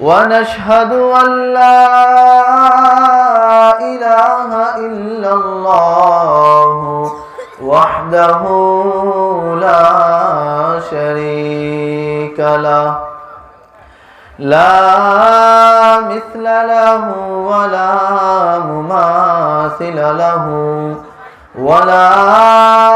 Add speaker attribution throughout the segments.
Speaker 1: ونشهد أن لا إله إلا الله وحده لا شريك له. لا مثل له ولا مماثل له ولا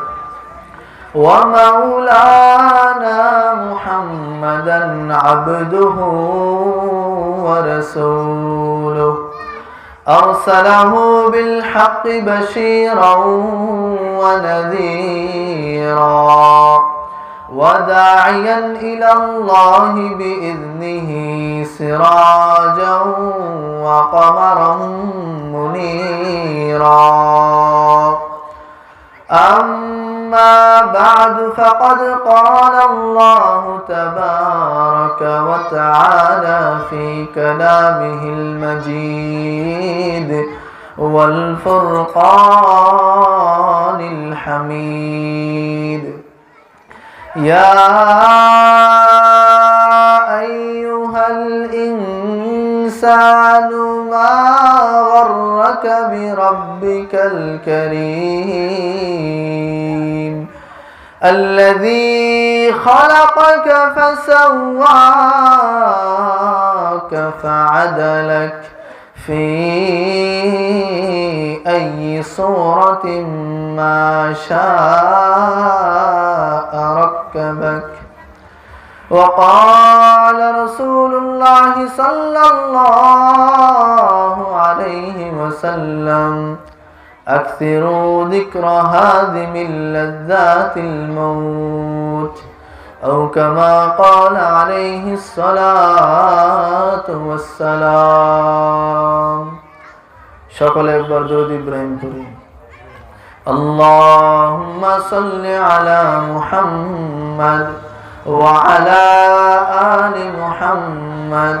Speaker 1: ومولانا محمدا عبده ورسوله. أرسله بالحق بشيرا ونذيرا وداعيا إلى الله بإذنه سراجا وقمرا منيرا. فقد قال الله تبارك وتعالى في كلامه المجيد والفرقان الحميد. يا أيها الإنسان ما غرك بربك الكريم؟ الذي خلقك فسواك فعدلك في أي صورة ما شاء ركبك. وقال رسول الله صلى الله عليه وسلم أكثروا ذكر هادم اللذات الموت أو كما قال عليه الصلاة والسلام সকলে একবার দরুদ ইব্রাহিম করি اللهم صل على محمد وعلى آل محمد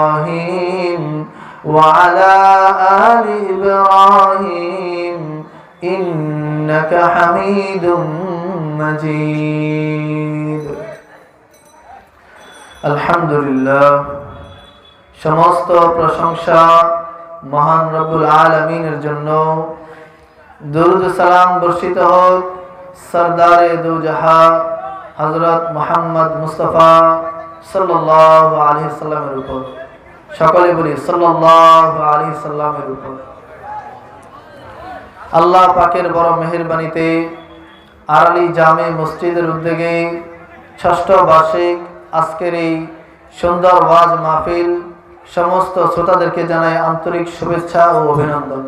Speaker 1: وعلى آل إبراهيم إنك حميد مجيد الحمد لله সমস্ত প্রশংসা মহান রব্বুল আলমিনের জন্য দুরুদ সালাম বর্ষিত হোক সরদারে দু জাহা হজরত মোহাম্মদ মুস্তফা সাল্লাহ আলহি সাল্লামের উপর সকলে বলি সাল্লামের উপর। আল্লাহ পাকের বড় মেহরবানিতে আরালি জামে মসজিদের উদ্যোগে ষষ্ঠ বার্ষিক আজকের এই সুন্দর ওয়াজ মাহফিল সমস্ত শ্রোতাদেরকে জানায় আন্তরিক শুভেচ্ছা ও অভিনন্দন।